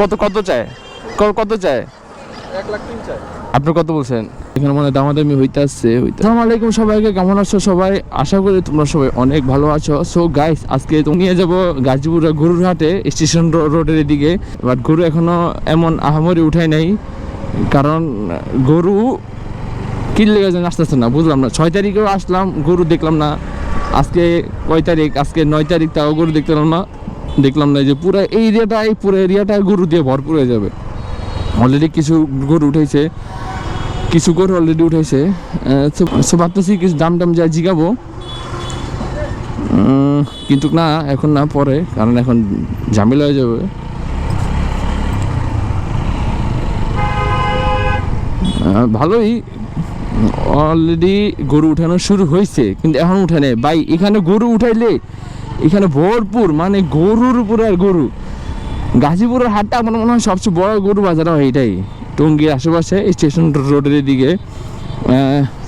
কত কত চায়? কত চায়? এক লাখ তিন চাই আপনি কত বলছেন? এখানে মানে দামাদামি হইতে আসছে আসসালামু আলাইকুম সবাইকে কেমন আছো সবাই? আশা করি তোমরা সবাই অনেক ভালো আছো। সো গাইস আজকে তো নিয়ে যাব গাজীপুর গরুর হাটে স্টেশন রোডের দিকে বাট গরু এখনও এমন আহামরি উঠাই নাই কারণ গরু কিনলে যেন আসতেছে না বুঝলাম না। ছয় তারিখেও আসলাম গরু দেখলাম না। আজকে কয় তারিখ? আজকে নয় তারিখ তাও গরু দেখলাম না। দেখলাম না যে পুরো এই এরিয়াটা এই পুরো এরিয়াটা গরু দিয়ে ভরপুর হয়ে যাবে। অলরেডি কিছু গরু উঠেছে, কিছু গরু অলরেডি উঠেছে। ভাবতেছি কিছু দাম টাম যা জিগাবো। কিন্তু না, এখন না পরে, কারণ এখন ঝামেলা হয়ে যাবে। ভালোই অলরেডি গরু উঠানো শুরু হয়েছে, কিন্তু এখন উঠে নেই। ভাই, এখানে গরু উঠাইলে এখানে ভরপুর মানে গরুর উপরে আর গরু। গাজীপুরের হাটটা আমার মনে হয় সবচেয়ে বড় গরু বাজার হয় এটাই। টঙ্গীর আশেপাশে স্টেশন রোডের দিকে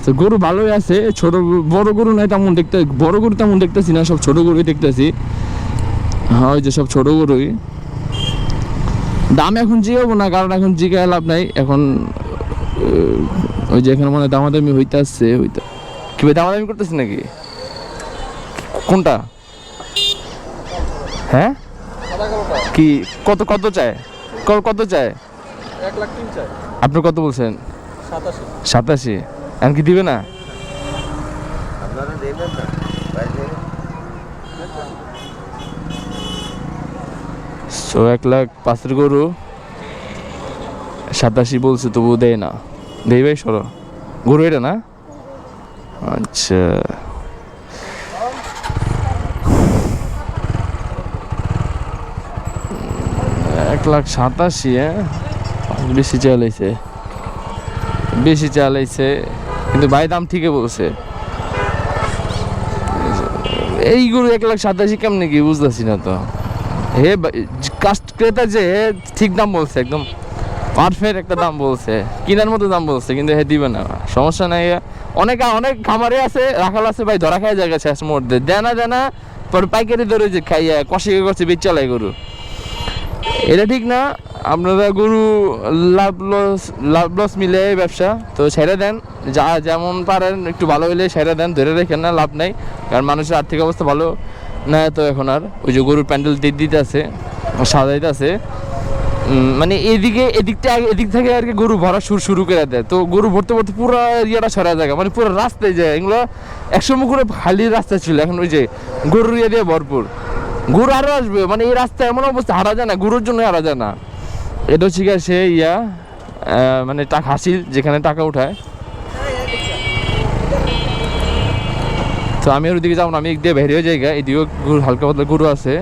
তো গরু ভালোই আছে, ছোট বড় গরু নয় তেমন দেখতে বড় গরু তেমন দেখতেছি না, সব ছোট গরুই দেখতেছি। হয় যে সব ছোট গরুই। দাম এখন জিগাবো না, কারণ এখন জিগায় লাভ নাই। এখন ওই যে এখানে মনে হয় দামাদামি হইতে আসছে হইতে কি দামাদামি করতেছে নাকি? কোনটা? হ্যাঁ? কি, কত কত চায়? কত চায়? আপনি কত বলছেন? সাতাশি। এখন কি দিবে না? সো এক লাখ পাঁচের গরু, সাতাশি বলছে তবু দেয় না। দেই ভাই, সরো। গরু এটা না? আচ্ছা। লাখ সাতাশি হ্যাঁ? বেশি চালাইছে বেশি চালাইছে কিন্তু ভাই দাম ঠিকই বলছে। এই গরু এক লাখ সাতাশি কেমনে কি বুঝতেছি না তো। হে কাস্ট ক্রেতা যে ঠিক দাম বলছে, একদম পারফেক্ট একটা দাম বলছে। কিনার মতো দাম বলছে, কিন্তু হে দিবে না। সমস্যা নাই অনেক অনেক খামারে আছে, রাখাল আছে, ভাই, ধরা খাই জায়গা শেষ মুহূর্তে। দেনা দেনা পর পাইকারি ধরে যে খাইয়া কষে করছে বেচ চালাই গরু। এটা ঠিক না। আপনারা গরু লাভ লস লাভ লস মিলে ব্যবসা। তো ছেড়ে দেন, যা যেমন পারেন, একটু ভালো হইলে ছেড়ে দেন, ধরে রেখেন না, লাভ নাই। কারণ মানুষের আর্থিক অবস্থা ভালো না, তো এখন আর ওই যে গরুর প্যান্ডেল দিয়ে দিতে আছে সাজাইতে আছে মানে এদিকে, এদিকটা, এদিক থেকে আর কি গরু ভরা শুরু শুরু করে দেয়। তো গরু ভরতে ভরতে পুরো ইয়েটা ছড়া জায়গা মানে পুরো রাস্তায় যায়। এগুলো একশো মুখরে খালি রাস্তা ছিল, এখন ওই যে গরুর ইয়ে দিয়ে ভরপুর। গরু আরও আসবে মানে এই রাস্তা এমন অবস্থা, হারা যায় না, গুরুর জন্য হারা যায় না। এটা হচ্ছে গিয়ে সে ইয়া মানে টাকা হাসিল, যেখানে টাকা উঠায়। তো আমি আর ওদিকে যাব না, আমি এক দিয়ে বেরিয়ে জায়গা এদিকেও গরু, হালকা পাতলা গরু আছে।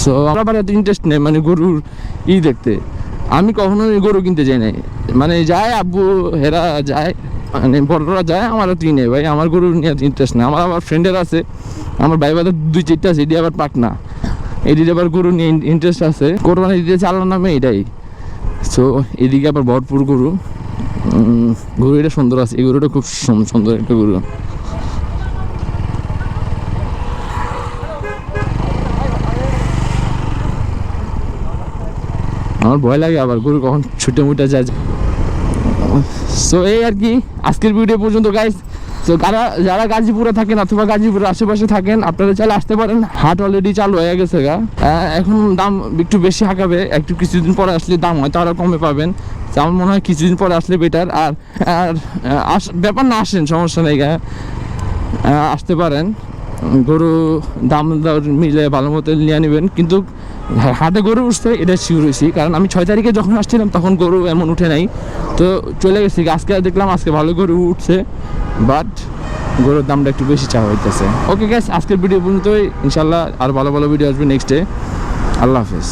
সো আমার এত ইন্টারেস্ট নেই মানে গরুর ই দেখতে। আমি কখনো গরু কিনতে যাই নাই। মানে যায় আব্বু, হেরা যায়। মানে বড়রা যায় আমার অত নেই ভাই। আমার গরুর নিয়ে ইন্টারেস্ট নেই। আমার আবার ফ্রেন্ডের আছে। আমার ভাই বাদের দুই চারটা আছে, এটি আবার পাক না এদিকে আবার গরু নিয়ে ইন্টারেস্ট আছে। কোরবানি দিতে চালার নামে এটাই। সো এদিকে আবার ভরপুর গরু। গরু এটা সুন্দর আছে। এই গরুটা খুব সুন্দর একটা গরু। আমার ভয় লাগে আবার গরু কখন ছুটে মুটে যায়। সো এই আর কি আজকের ভিডিও পর্যন্ত গাইস তো যারা যারা গাজীপুরে থাকেন অথবা গাজীপুরের আশেপাশে থাকেন আপনারা চাইলে আসতে পারেন। হাট অলরেডি চালু হয়ে গেছে গা। আহ, এখন দাম একটু বেশি হাঁকাবে। একটু কিছুদিন পরে আসলে দাম হয়তো আরও কমে পাবেন। আমার মনে হয় কিছুদিন পরে আসলে বেটার আর আর ব্যাপার না আসেন সমস্যা নেই গা। আসতে পারেন। গরু দাম দর মিলে ভালো মতো নিয়ে নেবেন। কিন্তু হাটে গরু উঠছে এটা শিওর হয়েছি কারণ আমি ছয় তারিখে যখন আসছিলাম তখন গরু এমন উঠে নাই। তো চলে গেছি। আজকে দেখলাম আজকে ভালো গরু উঠছে বাট গরুর দামটা একটু বেশি চাওয়া হইতেছে। ওকে গ্যাস আজকের ভিডিও পর্যন্তই। ইনশাল্লাহ আর ভালো ভালো ভিডিও আসবে নেক্সট ডে আল্লাহ হাফেজ।